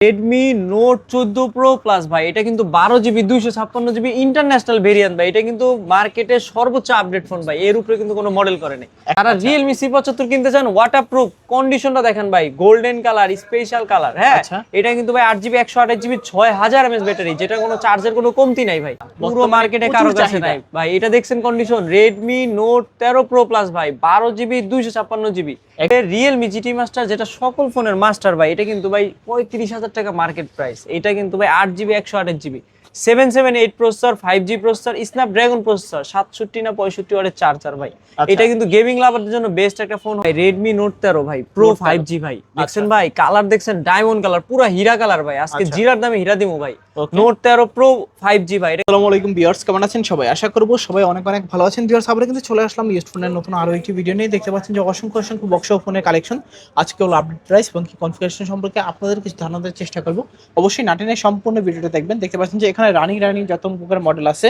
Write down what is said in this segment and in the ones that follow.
Redmi note চোদ্দ pro plus ভাই এটা কিন্তু বারো জিবি দুইশো ছাপ্পান্ন জিবি ইন্টারন্যাশনাল ভেরিয়েন্ট ভাই এটা কিন্তু মার্কেটে সর্বোচ্চ আপডেট ফোন ভাই এর উপরে কিন্তু কোনো মডেল করেনি তারা রিয়েলমি সি পঁচাত্তর কিনতে চান ওয়াটার প্রুফ কন্ডিশনটা দেখেন ভাই গোল্ডেন কালার স্পেশাল কালার হ্যাঁ? আচ্ছা। এটা কিন্তু ভাই আট জিবি একশো আঠাশ জিবি ছয় হাজার এমএস ব্যাটারি যেটা কোনো চার্জের কোনো কমতি নাই ভাই। পুরো মার্কেটে কারও কাছে নাই। ভাই এটা দেখছেন কন্ডিশন রেডমি নোট তেরো প্রো প্লাস ভাই বারো জিবি দুইশো ছাপ্পান্ন জিবি রিয়েলমি জিটি মাস্টার যেটা সকল ফোনের মাস্টার ভাই এটা কিন্তু ভাই পঁয়ত্রিশ হাজার টাকা মার্কেট প্রাইস এটা কিন্তু ভাই আট জিবি একশো আঠাশ GB seven seven eight processor five G processor processor সাতষট্টি না পঁয়ষট্টি ওয়ারের চার্জার ভাই। আচ্ছা। এটা কিন্তু গেমিং লাভারদের জন্য বেস্ট একটা ফোন ভাই রেডমি নোট তেরো ভাই প্রো ফাইভ জি ভাই। দেখছেন ভাই কালার দেখছেন ডায়মন্ড কালার পুরো হীরা কালার ভাই। আজকে আচ্ছা। জিরার দামে হীরা দিমু ভাই। নোট তেরো প্রো ফাইভ জি ভাই আসসালামু আলাইকুম ভিউয়ার্স কেমন আছেন সবাই? আশা করব সবাই অনেক অনেক ভালো আছেন। আমরা কিন্তু চলে আসলাম ইউজ ফোনের নতুন আরও একটি ভিডিও নিয়ে। দেখতে পাচ্ছেন যে অসংখ্য অসংখ্য বক্স ফোনের কালেকশন আজকে হলো আপডেট প্রাইস এবং কি কনফিগারেশন সম্পর্কে আপনাদের কিছু ধারণা দেওয়ার চেষ্টা করব। অবশ্যই নাটিনের সম্পূর্ণ ভিডিওটা দেখবেন। দেখতে পাচ্ছেন যে এখানে রানিং রানিং যত প্রকার মডেল আছে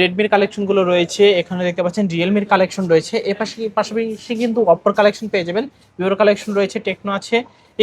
রেডমির কালেকশনগুলো রয়েছে, এখানে দেখতে পাচ্ছেন রিয়েলমির কালেকশন রয়েছে, এ পাশে, পাশাপাশি কিন্তু অপর কালেকশন পেয়ে যাবেন ভিভোর কালেকশন রয়েছে টেকনো আছে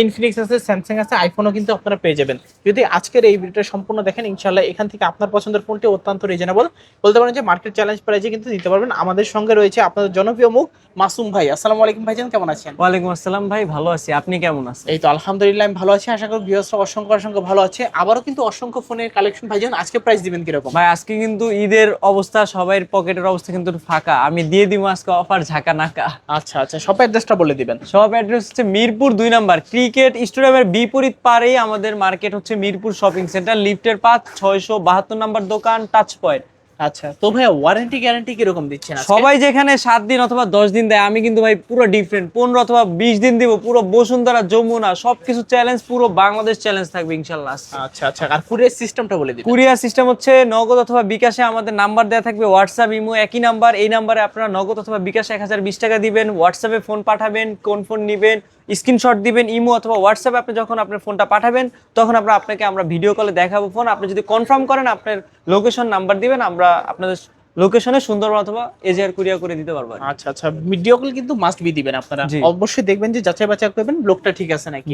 ইনফিনিক্স আছে স্যামসাং আছে আইফোনও কিন্তু আপনারা পেয়ে যাবেন। যদি আজকের এই ভিডিওটা সম্পূর্ণ দেখেন ইনশাল্লাহ এখান থেকে আপনার পছন্দের ফোনটি অত্যন্ত রিজনেবল বলতে পারেন যে মার্কেট চ্যালেঞ্জ প্রাইজে কিন্তু দিতে পারবেন। আমাদের সঙ্গে রয়েছে আপনাদের জনপ্রিয় মুখ মাসুম ভাই। আসসালামু আলাইকুম ভাইজান কেমন আছেন? ওয়ালাইকুম আসসালাম ভাই ভালো আছি। আপনি কেমন আছেন? এই তো আলহামদুলিল্লাহ আমি ভালো আছি। আশা করি ভিউয়ার্সরা অসংখ্য অসংখ্য ভালো আছে। আবারও কিন্তু অসংখ্য ফোনের কালেকশন ভাইজান আজকে প্রাইস দিবেন কীরকম? ভাই আজকে কিন্তু ঈদের অবস্থা সবাই পকেটের অবস্থা কিন্তু ফাঁকা। আমি দিয়ে দিব আজকে অফার ঝাঁকা নাকা আচ্ছা আচ্ছা সব অ্যাড্রেসটা বলে দিবেন। সব অ্যাড্রেস হচ্ছে মিরপুর দুই নাম্বার ক্রিকেট স্টেডিয়ামের বিপরীত পারেই আমাদের মার্কেট হচ্ছে মিরপুর শপিং সেন্টার লিফটের পাঁচ ছয়শো বাহাত্তর নাম্বার দোকান টাচ পয়েন্ট আচ্ছা তো ভাইয়া ওয়ারেন্টি গ্যারান্টি কীরকম দিচ্ছেন? সবাই যেখানে সাত দিন অথবা দশ দিন দেয় আমি কিন্তু ভাই পুরো ডিফারেন্ট পনেরো অথবা বিশ দিন দিব পুরো বসুন্ধরা যমুনা সবকিছু চ্যালেঞ্জ পুরো বাংলাদেশ চ্যালেঞ্জ থাকবে ইনশাল্লাহ আচ্ছা আচ্ছা আর কুরিয়ার সিস্টেমটা বলে দিবেন। কুরিয়ার সিস্টেম হচ্ছে নগদ অথবা বিকাশে আমাদের নাম্বার দেওয়া থাকবে হোয়াটসঅ্যাপ ইমো একই নাম্বার এই নাম্বারে আপনারা নগদ অথবা বিকাশে এক হাজার বিশ টাকা দিবেন হোয়াটসঅ্যাপে ফোন পাঠাবেন কোন ফোন নেবেন স্ক্রিনশট দিবেন ইমো অথবা হোয়াটসঅ্যাপে আপনি যখন আপনার ফোনটা পাঠাবেন, তখন আমরা আপনাকে আমরা ভিডিও কলে দেখাবো ফোন আপনি যদি কনফার্ম করেন আপনার লোকেশন নাম্বার দিবেন, আমরা আপনাদের লোকেশনে সুন্দরবন অথবা এজিআর কুরিয়ার করে দিতে পারব আচ্ছা আচ্ছা। ভিডিও কল কিন্তু মাস্ট বি দিবেন আপনারা। অবশ্যই দেখবেন যে যাচাই বাছাই করবেন ব্লগটা ঠিক আছে নাকি?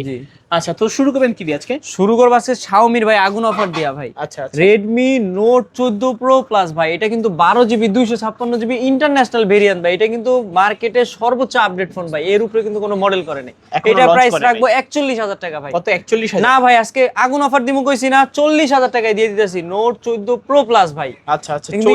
আচ্ছা তো শুরু করবেন কি দিয়ে আজকে? শুরু করব আজকে শাওমির ভাই আগুন অফার দেয়া ভাই। আচ্ছা রেডমি নোট চোদ্দ প্রো প্লাস ভাই এটা কিন্তু বারো জিবি দুইশো ছাপ্পান্ন জিবি ইন্টারন্যাশনাল ভেরিয়েন্ট ভাই এটা কিন্তু মার্কেটে সর্বোচ্চ আপডেট ফোন ভাই এর উপরে কিন্তু কোনো মডেল করে এখনও এটা প্রাইস রাখব একচল্লিশ হাজার টাকা ভাই। কত? একচল্লিশ হাজার? না ভাই আজকে আগুন অফার দিমু কইছি না চল্লিশ হাজার টাকায় দিয়ে দিতেছি নোট চোদ্দ প্রো প্লাস ভাই। আচ্ছা আচ্ছা। কিন্তু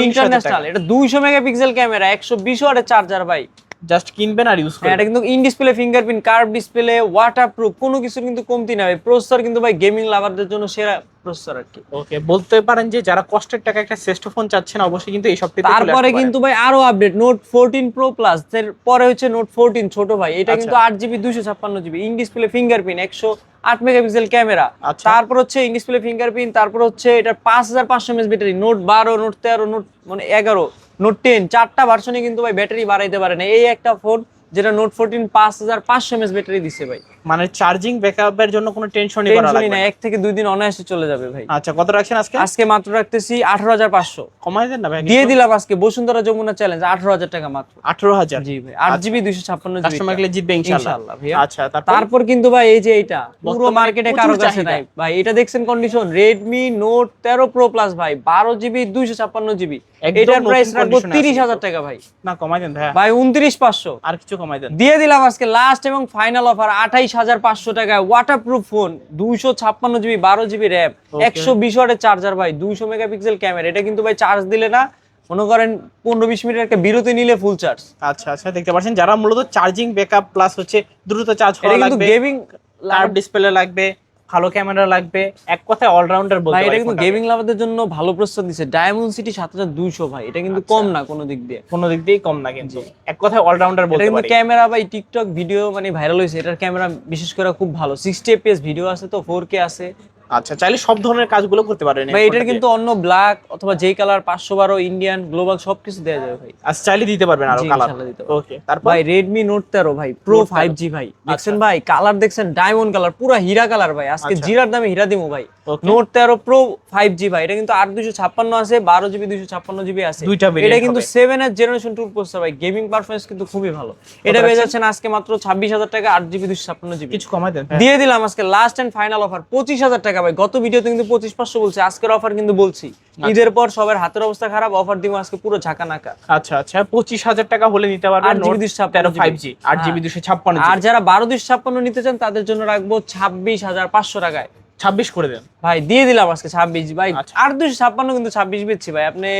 ইন্টারন্যাশনাল এটা দুইশো মেগাপিক্সেল ক্যামেরা একশো বিশ ওয়াটের চার্জার ভাই। জাস্ট কিনবেন আর ইউজ হ্যাঁ, করবেন। এটা কিন্তু in display fingerprint curve display waterproof কোনো কিছুর কিন্তু কমতি না ভাই প্রসেসর কিন্তু ভাই গেমিং লাভারদের জন্য সেরা প্রসেসর আর কি। ওকে বলতে পারেন যে যারা কষ্টের টাকা একটা শ্রেষ্ঠ ফোন চাচ্ছেন অবশ্যই কিন্তু এই সবটিতে তারপরে কিন্তু ভাই আরও update note fourteen pro plus এর পরে হচ্ছে নোট ফোরটিন ছোট ভাই। এটা আচ্ছা। কিন্তু আট জিবি দুইশো ছাপ্পান্ন জিবি ইন ডিসপ্লে ফিঙ্গারপ্রিন্ট একশো আট মেগাপিক্সেল ক্যামেরা। তারপর হচ্ছে ইন ডিসপ্লে ফিঙ্গারপ্রিন্ট তারপর হচ্ছে এটা পাঁচ হাজার পাঁচশো এমএস ব্যাটারি নোট বারো নোট তেরো নোট মানে এগারো। নোট টেন চারটা ভার্সনে কিন্তু ভাই ব্যাটারি বাড়াইতে পারে না। এই একটা ফোন যেটা নোট ফোরটিন পাঁচ হাজার পাঁচশো এমএস ব্যাটারি দিছে ভাই। মানে চার্জিং ব্যাকআপের জন্য কোনো টেনশনই করা লাগবে না। এক থেকে দুই দিন অনায়াসে চলে যাবে ভাই। আচ্ছা কত রাখছেন আজকে? আজকে মাত্র রাখতেছি আঠারো হাজার পাঁচশো। কমাই দেন না ভাই দিয়ে দিলাম আজকে বসুন্ধরা যমুনা চ্যালেঞ্জ আঠারো হাজার টাকা মাত্র। আঠারো হাজার? জি ভাই আট জিবি দুইশো ছাপ্পান্ন কাস্টমার গেলে জিতবে ইনশাআল্লাহ। ভাইয়া। আচ্ছা তারপর? কিন্তু ভাই এই যে এটা পুরো মার্কেটে কারও কাছে নাই। ভাই এটা দেখছেন কন্ডিশন রেডমি নোট তেরো প্রো প্লাস ভাই বারো জিবি দুইশো ছাপ্পান্ন জিবি। এটার প্রাইস রাখব condition এ আছে। তিরিশ হাজার কিন্তু। টাকা ভাই। না কমাই দেন ভাই উনত্রিশ পাঁচশো। আর কিছু কমাই দেন। দিয়ে দিলাম আজকে লাস্ট এবং ফাইনাল অফার আঠাইশ হাজার পাঁচশো টাকায় ওয়াটার প্রুফ ফোন দুইশো ছাপ্পান্ন জিবি বারো জিবি র্যাম একশো বিশ ওয়াটের চার্জার ভাই দুইশো মেগাপিক্সেল ক্যামেরা এটা কিন্তু ভাই চার্জ দিলে না মনে করেন পনেরো বিশ মিনিট একটা বিরতি নিলে ফুল চার্জ আচ্ছা আচ্ছা দেখতে পাচ্ছেন যারা মূলত চার্জিং ব্যাকআপ প্লাস হচ্ছে দ্রুত চার্জ করে কিন্তু লাগবে গেমিং লার্ভ ডিসপ্লে লাগবে ভালো ক্যামেরা লাগবে এক কথায় অলরাউন্ডার বলতে এটা কিন্তু গেমিং লাভারদের জন্য ভালো প্রস্তাব দিচ্ছে ডায়মন্ড সিটি সাত হাজার দুইশো ভাই এটা কিন্তু আচ্ছা। কম না কোনো দিক দিয়ে। কোনো দিক দিয়েই কম না কিন্তু। এক কথায় অলরাউন্ডার বলতে কিন্তু পারি। ক্যামেরা ভাই টিকটক ভিডিও মানে ভাইরাল হয়েছে এটার ক্যামেরা বিশেষ করে খুব ভালো। সিক্সটি এফপিএস ভিডিও আছে তো ফোর কে আছে। আচ্ছা চাইলে সব ধরনের কাজগুলো করতে পারেন ভাই এটার কিন্তু অন্য ব্ল্যাক অথবা যেই কালার পাঁচশো বারো ইন্ডিয়ান গ্লোবাল সবকিছু দেয়া যাবে ভাই। আচ্ছা চাইলে দিতে পারবেন আরও কালার দিতে ওকে তারপর? ভাই Redmi Note 13 ভাই প্রো Note 13 ফাইভ জি ভাই। দেখছেন ভাই কালার দেখছেন ডায়মন্ড কালার পুরো হীরা কালার ভাই। আজকে আচ্ছা। জিরার দামে হীরা দিমু ভাই. নোট তেরো প্রো ফাইভ জি ভাই এটা কিন্তু আট দুশো ছাপ্পান্ন আছে বারো জিবি দুশো ছাপ্পান্ন জিবি আছে। দুইটা এটা কিন্তু সেভেন এর জেনারেশন টু প্রসেসর ভাই গেমিং পারফরমেন্স কিন্তু খুবই ভালো। এটা পেয়ে যাচ্ছেন আজকে মাত্র ছাব্বিশ হাজার টাকা আট জিবি দুশো ছাপ্পান্ন জিবি। কিছু কমাই দেন। দিয়ে দিলাম আজকে লাস্ট এন্ড ফাইনাল অফার পঁচিশ হাজার টাকা ভাই। গত ভিডিওতে কিন্তু পঁচিশ পাঁচশো বলছি আজকের অফার কিন্তু বলছি। আচ্ছা। ঈদের পর সবার হাতের অবস্থা খারাপ অফার দিব আজকে পুরো ঝাঁকা নাকা আচ্ছা আচ্ছা। পঁচিশ হাজার টাকা হলে নিতে পারবেন 8GB নোট 256 তেরো ফাইভ জি আট। জিবি দুশো ছাপ্পান্ন আর যারা বারো দুশো ছাপ্পান্ন নিতে চান তাদের জন্য রাখব ছাব্বিশ হাজার পাঁচশো টাকায়। ছাব্বিশ করে দেন। ভাই দিয়ে দিলাম আজকে ছাব্বিশ ভাই। আচ্ছা। আর দুশো ছাপ্পান্ন কিন্তু ছাব্বিশ বেচছি ভাই। আপনি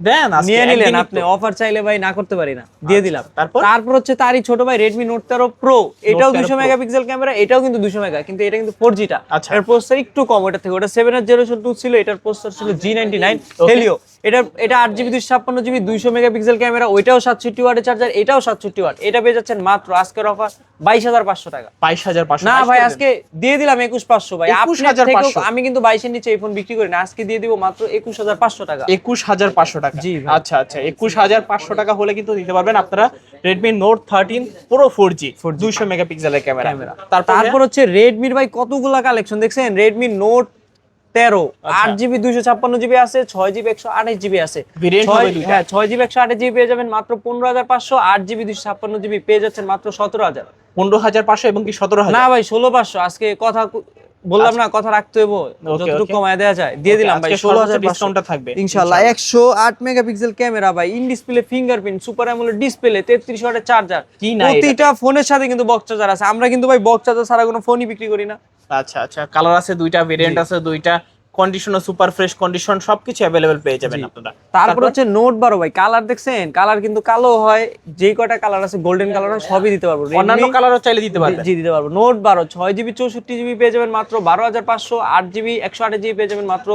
দেন আজকে নিয়ে নিলেন আপনি অফার চাইলে ভাই না করতে পারি না। দিয়ে দিলাম। তারপর? তারপর হচ্ছে তারই ছোট ভাই রেডমি নোট তেরো প্রো এটাও 13 দুশো। মেগাপিক্সেল ক্যামেরা এটাও কিন্তু দুশো মেগা কিন্তু এটা কিন্তু ফোর জিটা আচ্ছা। এর প্রসেসর একটু কম ওটা থেকে। ওটা সেভেন এর জেনারেশন টু ছিল এটার প্রসেসর ছিল জি নাইনটি নাইন হেলিও এটা এটা আট জিবি দুশো ছাপ্পান্ন জিবি দুইশো মেগাপিক্সেল ক্যামেরা ওইটাও সাতষট্টি ওয়াটের চার্জার এটাও সাতষট্টি ওয়াট। এটা পেয়ে যাচ্ছেন মাত্র আজকের অফার বাইশ হাজার পাঁচশো টাকা। বাইশ হাজার পাঁচশো না ভাই আজকে দিয়ে দিলাম একুশ পাঁচশো ভাই। 21,500 থেকেও- আমি কিন্তু বাইশের নিচে এই ফোন বিক্রি করি না। আজকে দিয়ে দিব মাত্র একুশ হাজার পাঁচশো টাকা। একুশ হাজার পাঁচশো টাকা। জি আচ্ছা আচ্ছা একুশ হাজার পাঁচশো টাকা হলে কিন্তু নিতে পারবেন আপনারা রেডমি নোট থার্টিন পুরো ফোর জি দুইশো মেগাপিক্সেলের ক্যামেরা। তারপর হচ্ছে রেডমির ভাই কতগুলা কালেকশন দেখছেন রেডমি নোট তেরো আচ্ছা। আট জিবি দুইশো ছাপ্পান্ন জিবি আছে ছয় জিবি একশো আঠাশ জিবি আছে। হ্যাঁ ছয় জিবি একশো আঠাশ জিবি পেয়ে যাবেন মাত্র পনেরো হাজার পাঁচশো আট জিবি দুইশো ছাপ্পান্ন জিবি পেয়ে যাচ্ছেন মাত্র সতেরো হাজার। পনেরো হাজার পাঁচশো এবং কি সতেরো না ভাই ষোলো পাঁচশো। আজকে কথা বললাম না কথা রাখতে হইব। যতটুকু কমায় দেওয়া যায় দিয়ে দিলাম ভাই ষোলো হাজার ডিসকাউন্টটা থাকবে। ইনশাল্লাহ একশো আট মেগাপিক্সেল ক্যামেরা ভাই in display fingerprint super AMOLED display তেত্রিশ ওয়াটের চার্জার? প্রতিটা ফোনের সাথে কিন্তু বক্স চার্জার আছে। আমরা কিন্তু ভাই বক্স চার্জার ছাড়া কোনো ফোনই বিক্রি করি না। আচ্ছা আচ্ছা। কালার আছে দুইটা ভেরিয়েন্ট আছে দুইটা। কন্ডিশন সুপার ফ্রেশ কন্ডিশন সবকিছু অ্যাভেলেবেল পেয়ে যাবেন আপনারা। তারপর হচ্ছে নোট বারো ভাই কালার দেখছেন? কালার কিন্তু কালো হয় যে কয়টা কালার আছে গোল্ডেন কালার হয় সবই দিতে পারব। অন্যান্য কালারও চাইলে দিতে পারবেন। জি দিতে পারব। নোট বারো ছয় জিবি চৌষট্টি জিবি পেয়ে যাবেন মাত্র বারো হাজার পাঁচশো আট জিবি একশো আট জিবি পেয়ে যাবেন মাত্র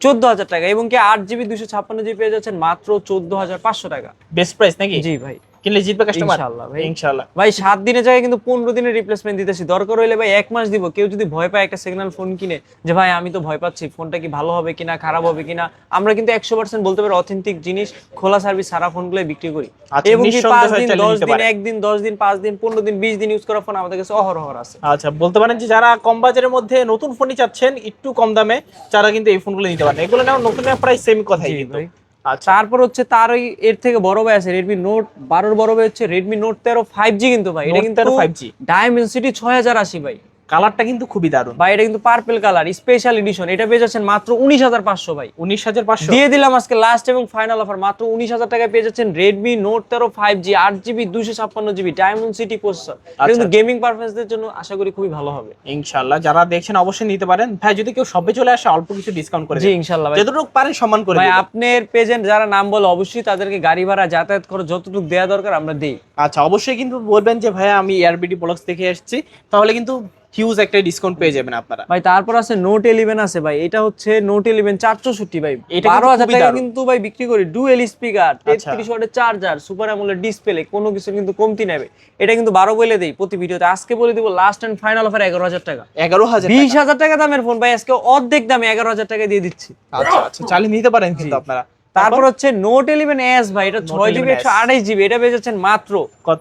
চোদ্দ হাজার টাকা। এবং কি আট জিবি দুশো ছাপ্পান্ন জিবি পেয়ে যাচ্ছেন মাত্র চোদ্দ হাজার পাঁচশো টাকা। বেস্ট প্রাইস নাকি? জি ভাই। কিনলে জিতবে কাস্টমার ইনশাআল্লাহ ভাই। ইনশাআল্লাহ। ভাই সাত দিনের জায়গায় কিন্তু পনেরো দিনের রিপ্লেসমেন্ট দিতেছি দরকার হইলে ভাই এক মাস দিব। কেউ যদি ভয় পায় একটা সিগন্যাল ফোন কিনে যে ভাই আমি তো ভয় পাচ্ছি ফোনটা কি ভালো হবে কিনা খারাপ হবে কিনা আমরা কিন্তু একশো পার্সেন্ট বলতে পারি অথেন্টিক জিনিস খোলা সার্ভিস সারা ফোনগুলো বিক্রি করি। আচ্ছা, এবং কি নিঃসন্দেহে পাঁচ দিন চাইলে দশ নিতে দিন পারে। একদিন দশ দিন পাঁচ দিন পনেরো দিন বিশ দিন ইউজ করা ফোন আমাদের কাছে অহরহর আছে। আচ্ছা বলতে পারেন যে যারা কম বাজারের মধ্যে নতুন ফোনই চাচ্ছেন একটু কম দামে যারা কিন্তু এই ফোনগুলো নিতে পারেন। এগুলো নাও নতুন প্রাইস সেম কথাই কিন্তু। তারপর হচ্ছে তার ওই এর থেকে বড় ভাই আছে রেডমি নোট বারোর বড় ভাই হচ্ছে রেডমি নোট তেরো ফাইভ জি কিন্তু ভাই। এটা কিন্তু ফাইভ জি ডায়মেন্সিটি ছয় হাজার আশি ভাই। কালারটা কিন্তু খুবই দারুণ। ভাই এটা কিন্তু পার্পল কালার স্পেশাল এডিশন এটা পেয়ে যাচ্ছেন মাত্র উনিশ হাজার পাঁচশো ভাই। উনিশ হাজার পাঁচশো? দিয়ে দিলাম আজকে লাস্ট এবং ফাইনাল অফার মাত্র উনিশ হাজার টাকায় পেয়ে যাচ্ছেন রেডমি নোট তেরো ফাইভ জি আট জিবি দুশো ছাপ্পান্ন জিবি ডায়মন্ড সিটি প্রসেসর কিন্তু। গেমিং পারফরমেন্সের জন্য আশা করি খুবই ভালো হবে। ইনশাল্লাহ যারা দেখছেন অবশ্যই নিতে পারেন। ভাই যদি কেউ সবে চলে আসে অল্প কিছু ডিসকাউন্ট করে জি ইনশাল্লাহ ভাই। যতটুকু পারেন সম্মান করে ভাই আপনার পেজেন্ট যারা নাম বলে অবশ্যই তাদেরকে গাড়ি ভাড়া যাতায়াত করে যতটুকু দেওয়া দরকার আমরা দিই। আচ্ছা অবশ্যই কিন্তু বলবেন যে ভাইয়া আমি এয়ারবিডি ব্লগস থেকে এসেছি। তাহলে কিন্তু হিউজ একটা ডিসকাউন্ট পেয়ে যাবেন আপনারা। ভাই তারপর আছে নোট ইলেভেন আছে ভাই এটা হচ্ছে নোট ইলেভেন চারশোষট্টি ভাই। এটা টাকা কিন্তু ভাই বিক্রি করি ডুয়েল স্পিকার আচ্ছা। তেত্রিশ ওয়াটের চার্জার সুপার অ্যামোলেড ডিসপ্লে কোনো কিছু কিন্তু কমতি নেবে এটা কিন্তু বারো বলে দেই প্রতি ভিডিওতে। আজকে বলে দিব লাস্ট এন্ড ফাইনাল অফার এগারো হাজার টাকা। এগারো হাজার বিশ হাজার টাকা দামের ফোন ভাই আজকে অর্ধেক দামে এগারো হাজার টাকা দিয়ে দিচ্ছি। আচ্ছা আচ্ছা চালিয়ে নিতে পারেন কিন্তু আপনারা। তারপর? হচ্ছে নোট ইলেভেন এস ভাই এটা ছয় জিবি একশো আঠাশ জিবি এটা যাচ্ছেন মাত্র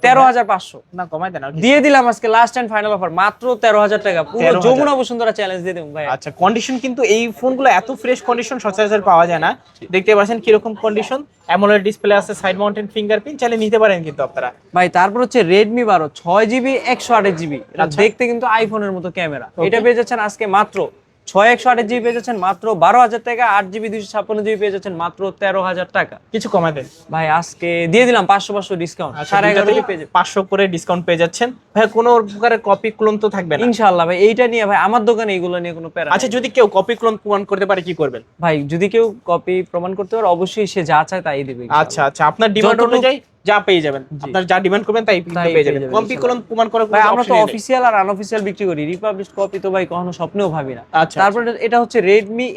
তেরো হাজার পাঁচশো। না কমাই দেন দিয়ে দিলাম আজকে লাস্ট এন্ড ফাইনাল অফার মাত্র তেরো হাজার টাকা। পুরো যমুনা বসুন্ধরা চ্যালেঞ্জ দিয়ে দেবো ভাই। আচ্ছা কন্ডিশন কিন্তু এই ফোনগুলো এত ফ্রেশ কন্ডিশন সচরাচর পাওয়া যায় না। দেখতে পাচ্ছেন কীরকম কন্ডিশন অ্যামোলেড ডিসপ্লে আছে সাইড মাউন্টেন ফিঙ্গারপ্রিন্ট চাইলে নিতে পারেন কিন্তু আপনারা। ভাই তারপর হচ্ছে রেডমি বারো ছয় জিবি একশো আঠাশ জিবি আচ্ছা। দেখতে কিন্তু আইফোনের মতো ক্যামেরা। এটা যাচ্ছেন আজকে মাত্র ছয় একশো আঠাশ জিবি পেয়ে যাচ্ছেন মাত্র বারো হাজার টাকা আট জিবি দুশো ছাপ্পান্ন জিবি পেয়ে যাচ্ছেন মাত্র তেরো হাজার টাকা। কিছু কমাই দেন। ভাই আজকে দিয়ে দিলাম পাঁচশো পাঁচশো ডিসকাউন্ট আচ্ছা, সাড়ে এগারো পাঁচশো করে ডিসকাউন্ট পেয়ে যাচ্ছেন। ভাই কোনো প্রকারের কপি ক্লোন তো থাকবে না। ইনশাল্লাহ ভাই এইটা নিয়ে ভাই আমার দোকানে এইগুলো নিয়ে কোনো প্যারা আচ্ছা যদি কেউ কপি ক্লোন প্রমাণ করতে পারে কি করবেন? ভাই যদি কেউ কপি প্রমাণ করতে পারে অবশ্যই সে যা চায় তাই দেবে আচ্ছা আচ্ছা আপনার ডিমান্ড অনুযায়ী যা পেয়ে যাবেন। আপনার যা ডিমান্ড করবেন তাই পেয়ে যাবেন। কপি কলম প্রমাণ করার ভাই আমরা তো অফিসিয়াল আর আনঅফিসিয়াল বিক্রি করি। রিপাবলিশ কপি তো ভাই কখনো স্বপ্নেও ভাবি না। আচ্ছা তারপর এটা- এটা হচ্ছে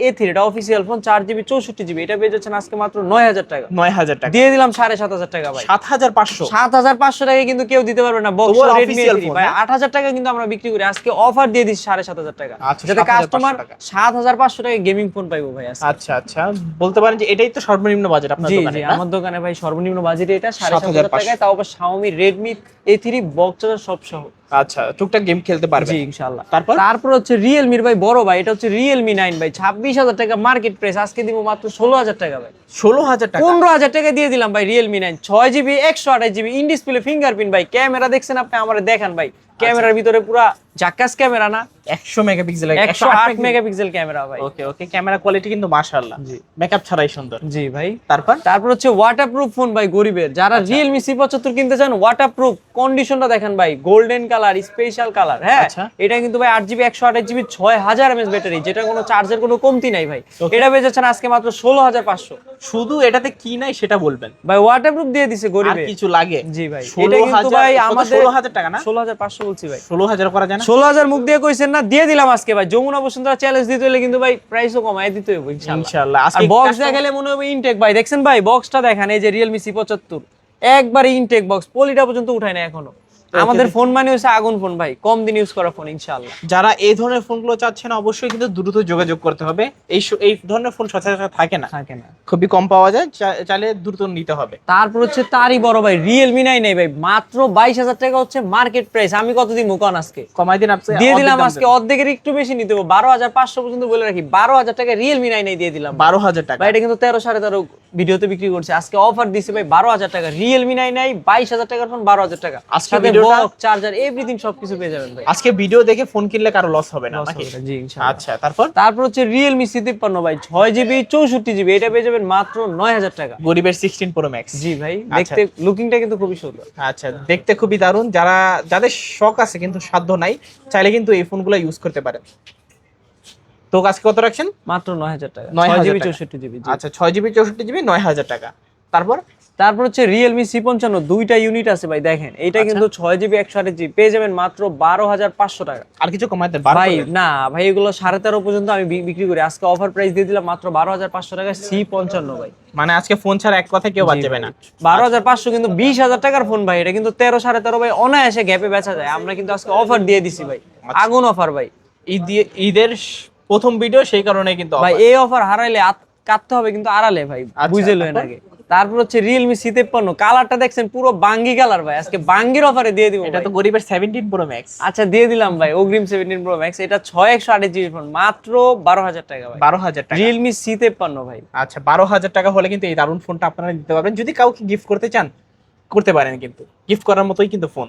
এ থ্রি এটা অফিসিয়াল ফোন চার জিবি চৌষট্টি জিবি এটা পেয়ে যাচ্ছেন আজকে মাত্র নয় হাজার টাকা। নয় হাজার টাকা। দিয়ে দিলাম সাড়ে সাত হাজার টাকা ভাই। সাত হাজার পাঁচশো। সাত হাজার পাঁচশো টাকা কিন্তু কেউ দিতে পারবে না। বক্স রেডমি official ভাই হ্যাঁ? আট হাজার টাকা কিন্তু আমরা বিক্রি করি। আজকে অফার দিয়ে সাত হাজার টাকা। আচ্ছা, যাতে কাস্টমার টাকা। সাত হাজার পাঁচশো টাকা গেমিং ফোন পাইবো ভাই আচ্ছা আচ্ছা। বলতে পারেন যে এটাই তো সর্বনিম্ন বাজেট আপনার দোকানে আমার দোকানে ভাই সর্বনিম্ন বাজেট এটা সাড়ে সাত হাজার টাকায় তাও আবার Xiaomi Redmi A three box সব সহ আচ্ছা টুকটাক গেম খেলতে পারবেন। জি ইনশাআল্লাহ। তারপর? তারপর হচ্ছে ভাই বড় ভাই এটা হচ্ছে ভাই। ছাব্বিশ হাজার টাকা মার্কেট প্রাইস আজকে দিব মাত্র ষোলো হাজার টাকা ভাই। ষোলো হাজার টাকা? পনেরো হাজার টাকা দিয়ে দিলাম ভাই ইন ডিসপ্লে ফিঙ্গারপ্রিন্ট ভাই। ক্যামেরা দেখছেন আপনি আমার দেখান ভাই। ক্যামেরার ভিতরে পুরা জাক্কাস ক্যামেরা না? একশো মেগাপিক্সেল একশো আট মেগাপিক্সেল ক্যামেরা ভাই। ওকে ওকে ক্যামেরা কোয়ালিটি কিন্তু মাশাআল্লাহ। জি। মেকআপ ছাড়াই সুন্দর। জি ভাই। তারপর? তারপর হচ্ছে ওয়াটারপ্রুফ ফোন ভাই গরিবের। যারা আচ্ছা। রিয়েলমি সি পঁচাত্তর কিনতে চান ওয়াটারপ্রুফ কন্ডিশনটা দেখেন ভাই। গোল্ডেন কালার স্পেশাল কালার হ্যাঁ? আচ্ছা। এটা কিন্তু ভাই আট জিবি একশো আঠাশ জিবি ছয় হাজার এমএস ব্যাটারি যেটা কোনো চার্জের কোনো কমতি নাই ভাই। এটা পেয়ে যাচ্ছেন আজকে মাত্র ষোলো হাজার পাঁচশো। শুধু এটাতে কি নাই সেটা বলবেন? ভাই ওয়াটারপ্রুফ দিয়ে দিছে গরিবে কিছু লাগে? জি ভাই এটা কিন্তু ভাই আমাদের ষোলো হাজার টাকা না? ষোলো হাজার পাঁচশো বলছি ভাই। ষোলো হাজার করা যায় না? ষোলো হাজার মুখ দিয়ে কইছেন না দিয়ে দিলাম আজকে ভাই। যমুনা বসুন্ধরা চ্যালেঞ্জ দিতে হলে কিন্তু ভাই প্রাইসও কমায় দিতে হবে ইনশাআল্লাহ আর আজকে বক্স দেখালে মনে হবে ইনটেক ভাই। দেখছেন ভাই বক্সটা দেখান এই যে রিয়েলমি সি পঁচাত্তর। একবার ইনটেক বক্স পলিটা পর্যন্ত উঠায় না এখনও। আমাদের ফোন মানে হচ্ছে আগুন ফোন ভাই। কম দিন ইউজ করা ফোন ইনশাআল্লাহ। যারা এই ধরনের ফোনগুলো চাচ্ছেন অবশ্যই কিন্তু দ্রুত যোগাযোগ করতে হবে। এই এই ধরনের ফোন সচরাচর থাকে না। থাকে না। খুবই কম পাওয়া যায় চাইলে দ্রুত নিতে হবে। তারপর হচ্ছে তারই বড় ভাই রিয়েলমি নাই নাই ভাই মাত্র বাইশ হাজার টাকা হচ্ছে মার্কেট প্রাইস আমি কত দিন মুকান আজকে? কমাই দিন আপনি দিয়ে দিলাম আজকে অর্ধেকের একটু বেশি নিতে হবে। বারো হাজার পাঁচশো পর্যন্ত বলে রাখি বারো হাজার টাকা রিয়েলমি নাই নাই দিয়ে দিলাম বারো হাজার টাকা। ভাই এটা কিন্তু তেরো সাড়ে তেরো ভিডিওতে বিক্রি করছে। আজকে অফার দিছে ভাই বারো হাজার টাকা। রিয়েলমি নাই নাই বাইশ হাজার টাকার ফোন বারো হাজার টাকা। আজকে চার্জার এভরিথিং সবকিছু পেয়ে যাবেন ভাই। আজকে ভিডিও দেখে ফোন কিনলে কারও লস হবে না জি। আচ্ছা তারপর? তারপর হচ্ছে রিয়েলমি সি তিপ্পান্ন ভাই ছয় জিবি চৌষট্টি জিবি এটা পেয়ে যাবেন মাত্র নয় হাজার টাকা। গরিবের সিক্সটিন প্রো ম্যাক্স জি ভাই আচ্ছা। দেখতে লুকিংটা কিন্তু খুবই সুন্দর। আচ্ছা দেখতে খুবই দারুণ। যারা যাদের শখ আছে কিন্তু সাধ্য নাই চাইলে কিন্তু এই ফোনগুলো ইউজ করতে পারেন। তো আজকে কত রাখছেন? মাত্র নয় হাজার টাকা। নয় জিবি চৌষট্টি জিবি আচ্ছা ছয় জিবি চৌষট্টি জিবি নয় হাজার টাকা। তারপর? তারপর হচ্ছে রিয়েলমি সি পঞ্চান্ন দুইটা ইউনিট আছে ভাই দেখেন। এটা আচ্ছা। কিন্তু ছয় জিবি একশো আঠাশ জিবি পেয়ে যাবেন মাত্র বারো হাজার পাঁচশো টাকা। আর কিছু কমাতে ভাই না ভাই এগুলো সাড়ে তেরো পর্যন্ত আমি বিক্রি করি। আজকে অফার প্রাইস দিয়ে দিলাম মাত্র বারো হাজার পাঁচশো টাকা সি পঞ্চান্ন ভাই। মানে আজকে ফোন ছাড়া এক কথা কেউ বাদ যাবে না। বারো হাজার পাঁচশো কিন্তু বিশ হাজার টাকার ফোন ভাই এটা কিন্তু তেরো সাড়ে তেরো ভাই অনায়াসে গ্যাপে বেচা যায়। আমরা কিন্তু আজকে অফার দিয়ে দিছি ভাই। আচ্ছা। আগুন অফার ভাই। ঈদ ঈদের প্রথম ভিডিও সেই কারণে কিন্তু ভাই এই অফার হারাইলে কাটতে হবে কিন্তু আড়ালে ভাই আচ্ছা, বুঝে তারপর? আগে। তারপর হচ্ছে রিয়েলমি সি তেপ্পান্ন কালারটা দেখছেন পুরো বাঙ্গি কালার ভাই। আজকে বাঙ্গির অফারে দিয়ে দিব এটা তো গরিবের সেভেন্টিন প্রো ম্যাক্স আচ্ছা দিয়ে দিলাম ভাই অগ্রিম সেভেন্টিন প্রো ম্যাক্স এটা ছয় একশো আঠাশ জিবি ফোন মাত্র বারো হাজার টাকা ভাই। বারো হাজার টাকা। রিয়েলমি সি তেপ্পান্ন ভাই। আচ্ছা বারো হাজার টাকা হলে কিন্তু এই দারুণ ফোনটা আপনারা দিতে পারবেন। যদি কাউকে গিফট করতে চান করতে পারেন কিন্তু। গিফট করার মতোই কিন্তু ফোন